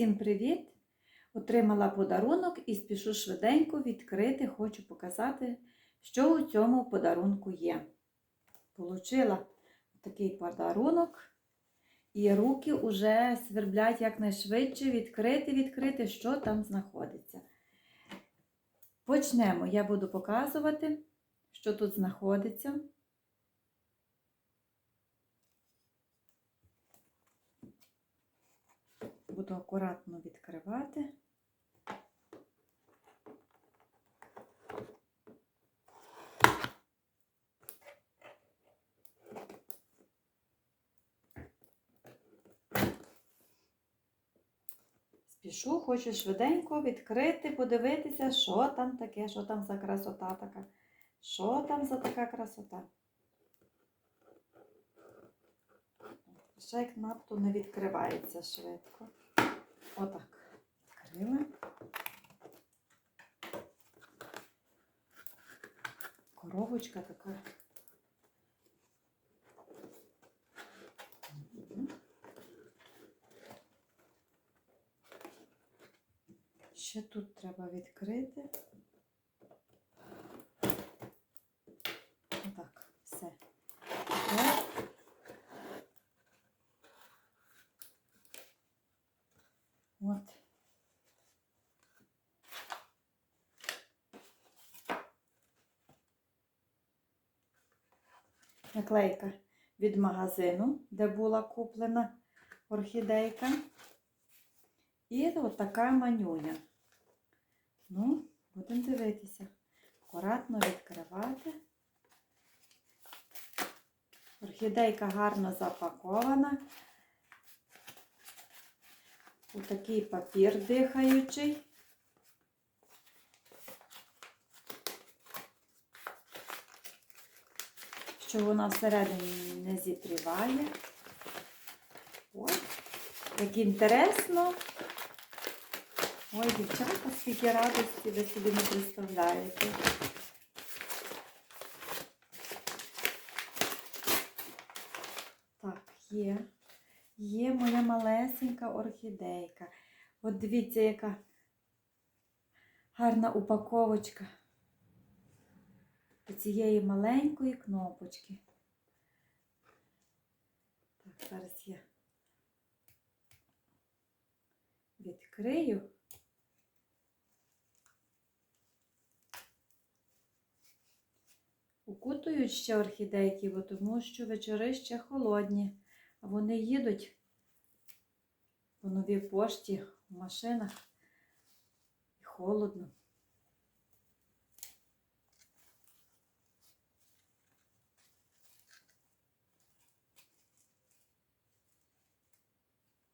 Всім привіт! Отримала подарунок і спішу швиденько відкрити, хочу показати, що у цьому подарунку є. Получила такий подарунок, і руки вже сверблять якнайшвидше відкрити, відкрити, що там знаходиться. Почнемо. Я буду показувати, що тут знаходиться. Буду акуратно відкривати. Спішу, хочу швиденько відкрити, подивитися, що там таке, що там за красота така. Що там за така красота? Ще як надто не відкривається швидко. Отак. Відкрили. Коробочка така. Ще тут треба відкрити. Отак, все. От. Наклейка від магазину, де була куплена орхідейка. І от така манюня. Ну, будемо дивитися. Акуратно відкривати. Орхідейка гарно запакована. У такий папір дихаючий. Що вона всередині не зітріває. Ой, як інтересно. Ой, дівчата, скільки радості ви собі не представляєте. Так, є. Є моя малесенька орхідейка. От дивіться, яка гарна упаковочка цієї маленької кнопочки. Так, зараз я відкрию. Укутують ще орхідейки, бо тому що вечори ще холодні, вони їдуть по новій пошті в машинах і холодно.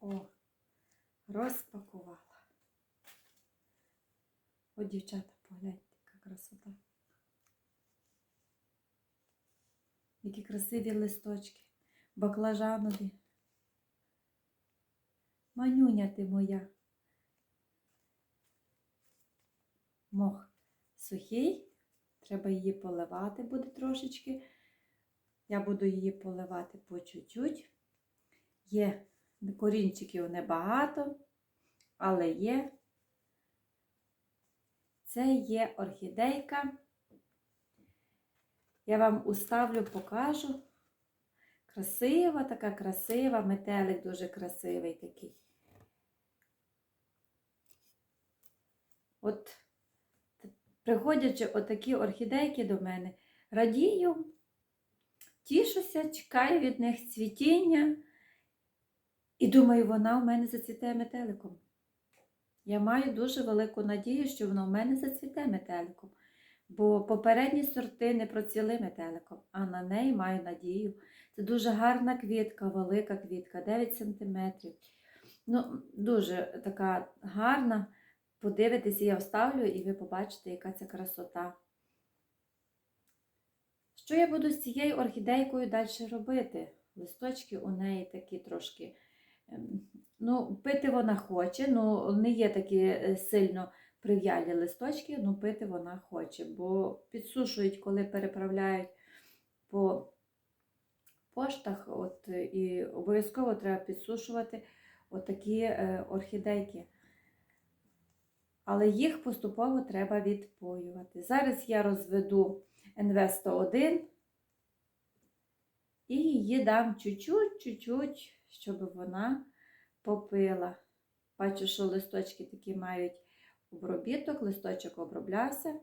О, розпакувала. О, дівчата, погляньте, яка красота. Які красиві листочки, баклажанові. Манюня ти моя. Мох сухий, треба її поливати буде трошечки. Я буду її поливати по чуть-чуть. Є корінчиків небагато, але є. Це є орхідейка. Я вам уставлю, покажу. Красива, така красива, метелик дуже красивий такий. От, приходячи отакі орхідейки до мене, радію, тішуся, чекаю від них цвітіння. І думаю, вона у мене зацвіте метеликом. Я маю дуже велику надію, що вона у мене зацвіте метеликом. Бо попередні сорти не процвіли метеликом, а на неї маю надію. Це дуже гарна квітка, велика квітка, 9 см. Ну, дуже така гарна. Подивитися, я вставлю, і ви побачите, яка це красота. Що я буду з цією орхідейкою далі робити? Листочки у неї такі трошки. ем, Ну, пити вона хоче, ну не є такі е, сильно прив'ялі листочки, ну пити вона хоче, бо підсушують, коли переправляють по поштах, от, і обов'язково треба підсушувати отакі е, орхідейки. Але їх поступово треба відпоювати. Зараз я розведу НВ-101 і її дам чуть-чуть, щоб вона попила. Бачу, що листочки такі мають обробіток, листочок оброблявся.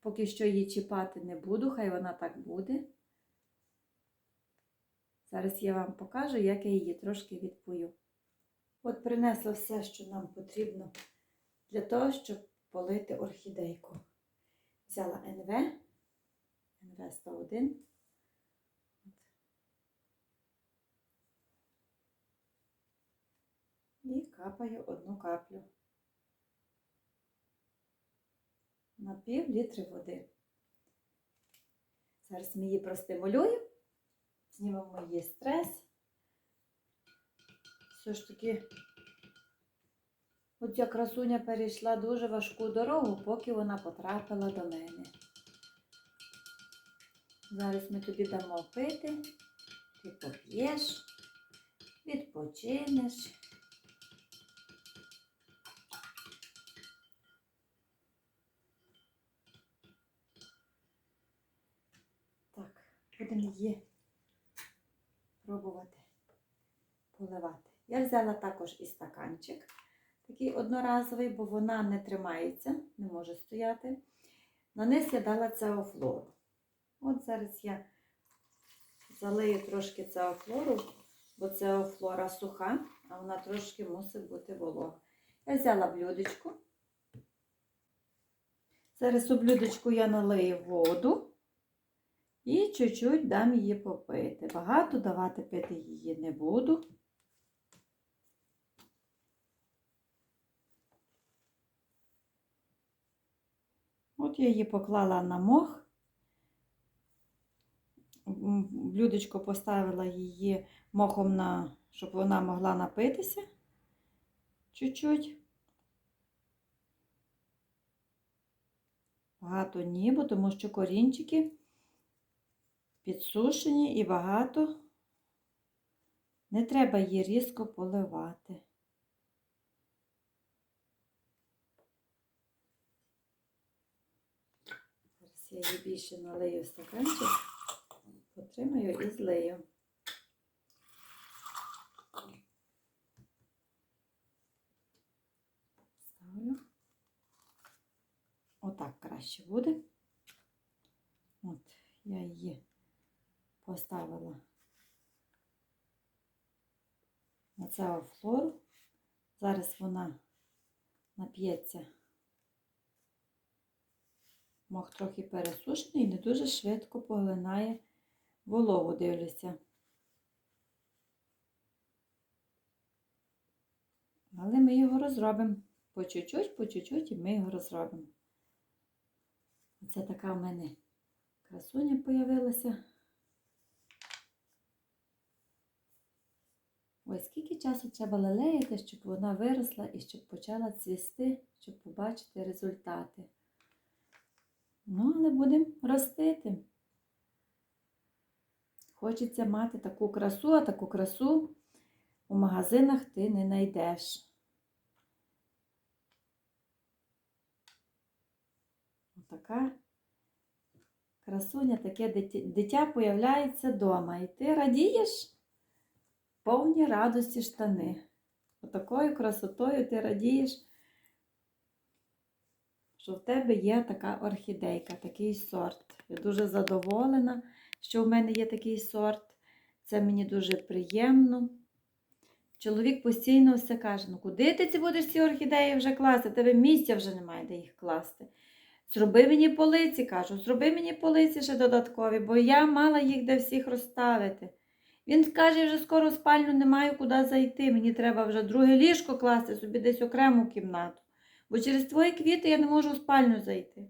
Поки що її чіпати не буду, хай вона так буде. Зараз я вам покажу, як я її трошки відпою. От принесла все, що нам потрібно для того, щоб полити орхідейку. Взяла НВ, НВ 101. І капаю одну каплю на пів літри води. Зараз ми її простимулюємо, знімемо її стрес. Все ж таки, оця красуня перейшла дуже важку дорогу, поки вона потрапила до мене. Зараз ми тобі дамо пити, ти поп'єш, відпочинеш. Будемо її пробувати поливати. Я взяла також і стаканчик, такий одноразовий, бо вона не тримається, не може стояти. На низ я дала цеофлору. От зараз я залию трошки цеофлору, бо цеофлора суха, а вона трошки мусить бути волога. Я взяла блюдечко. Зараз у блюдечку я налию воду. І чуть-чуть дам її попити. Багато давати пити її не буду. От я її поклала на мох. Блюдечко поставила її мохом на, щоб вона могла напитися чуть-чуть. Багато ні, бо тому що корінчики підсушені і багато. Не треба її різко поливати. Зараз я її більше налию в стаканчик, потримаю і злию. Ставлю. Отак краще буде. От, я її поставила на цю флору. Зараз вона нап'ється. Мох трохи пересушений і не дуже швидко поглинає вологу, дивлюся. Але ми його розробимо. По чуть-чуть, по чуть-чуть, і ми його розробимо. Оце така в мене красуня появилася. Ой, скільки часу треба лелеяти, щоб вона виросла і щоб почала цвісти, щоб побачити результати. Ну, але будемо ростити. Хочеться мати таку красу, а таку красу у магазинах ти не знайдеш. Отака красуня, таке дитя, появляється вдома. І ти радієш повні радості штани. Отакою красотою ти радієш, що в тебе є така орхідейка, такий сорт. Я дуже задоволена, що в мене є такий сорт. Це мені дуже приємно. Чоловік постійно все каже: ну куди ти ці будеш ці орхідеї вже класти? Тебе місця вже немає, де їх класти. Зроби мені полиці, кажу, зроби мені полиці ще додаткові, бо я мала їх де всіх розставити. Він каже, вже скоро в спальню не маю куди зайти. Мені треба вже друге ліжко класти собі десь окрему кімнату. Бо через твої квіти я не можу в спальню зайти.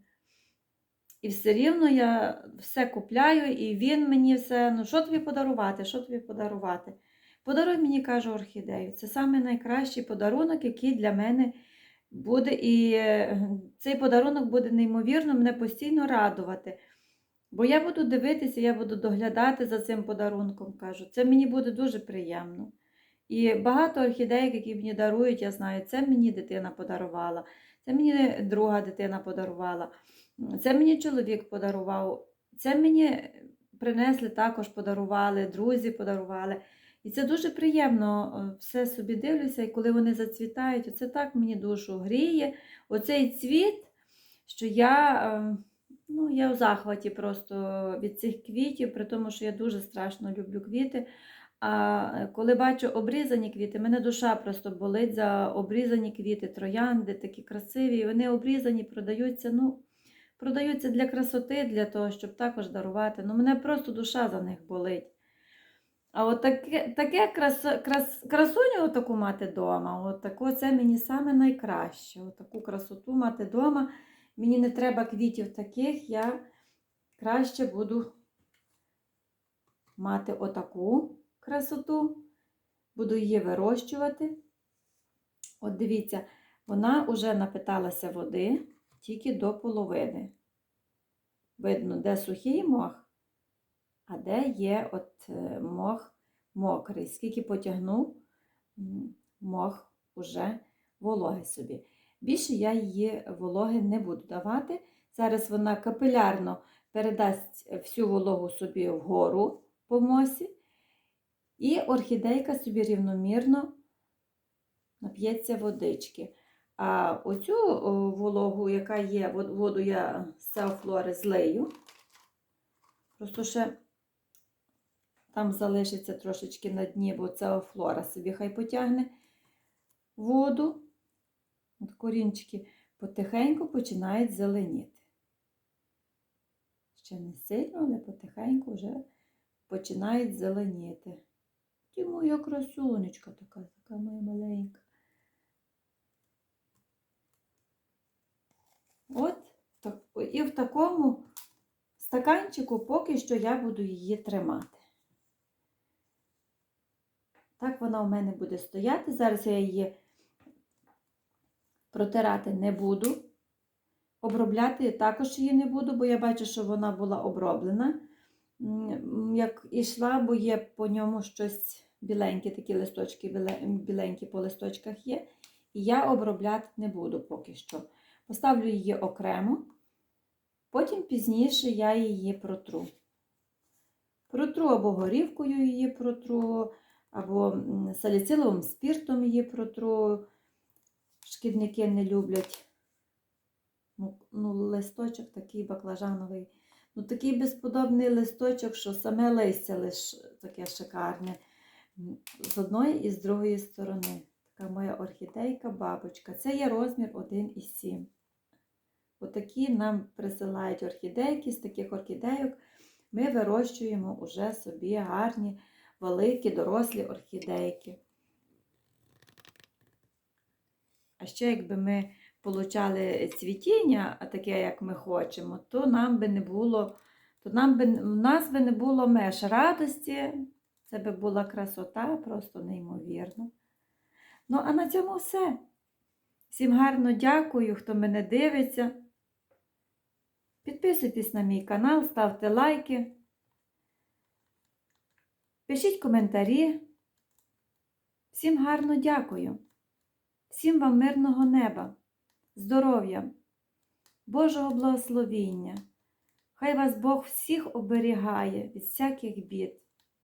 І все рівно я все купляю, і він мені все, ну що тобі подарувати? Що тобі подарувати? Подаруй мені, кажу, орхідею. Це саме найкращий подарунок, який для мене буде. І е, цей подарунок буде неймовірно мене постійно радувати. Бо я буду дивитися, я буду доглядати за цим подарунком, кажу. Це мені буде дуже приємно. І багато орхідеїк, які мені дарують, я знаю, це мені дитина подарувала, це мені друга дитина подарувала, це мені чоловік подарував, це мені принесли також, подарували, друзі подарували. І це дуже приємно. е, Все собі дивлюся, і коли вони зацвітають, оце так мені душу гріє. Оцей цвіт, що я, е, ну, я у захваті просто від цих квітів, при тому, що я дуже страшно люблю квіти. А коли бачу обрізані квіти, мене душа просто болить за обрізані квіти, троянди, такі красиві. Вони обрізані, продаються, ну, продаються для красоти, для того, щоб також дарувати. Ну, мене просто душа за них болить. А от таке, таке крас, крас, красуню таку мати вдома, от таку, це мені саме найкраще. От таку красоту мати вдома. Мені не треба квітів таких, я краще буду мати отаку красоту, буду її вирощувати. От дивіться, вона вже напиталася води тільки до половини. Видно, де сухий мох, а де є от е, мох мокрий. Скільки потягнув, мох уже вологий собі. Більше я її вологи не буду давати. Зараз вона капілярно передасть всю вологу собі вгору по мосі, і орхідейка собі рівномірно нап'ється водички. А оцю вологу, яка є, воду я з Сеофлори злию. Просто ще там залишиться трошечки на дні, бо Сеофлора собі хай потягне воду. Корінчики потихеньку починають зеленіти. Ще не сильно, але потихеньку вже починають зеленіти. Ти моя красунечка така, така моя маленька. От так, і в такому стаканчику поки що я буду її тримати. Так вона у мене буде стояти. Зараз я її протирати не буду. Обробляти також її не буду, бо я бачу, що вона була оброблена. Як ішла, бо є по ньому щось біленьке, такі листочки біленькі по листочках є. І я обробляти не буду поки що. Поставлю її окремо, потім пізніше я її протру. Протру або горівкою її протру, або саліциловим спіртом її протру. Шкідники не люблять. Ну, ну, листочок такий баклажановий. Ну, такий безподобний листочок, що саме листя лиш таке шикарне. З одної і з другої сторони. Така моя орхідейка, бабочка. Це є розмір 1,7. Отакі нам присилають орхідейки, з таких орхідейок ми вирощуємо уже собі гарні, великі, дорослі орхідейки. А ще якби ми получали цвітіння, таке, як ми хочемо, то нам би не було, то нам би, в нас би не було меж радості, це би була красота, просто неймовірно. Ну, а на цьому все. Всім гарно дякую, хто мене дивиться. Підписуйтесь на мій канал, ставте лайки. Пишіть коментарі. Всім гарно дякую. Всім вам мирного неба, здоров'я, Божого благословіння. Хай вас Бог всіх оберігає від всяких бід.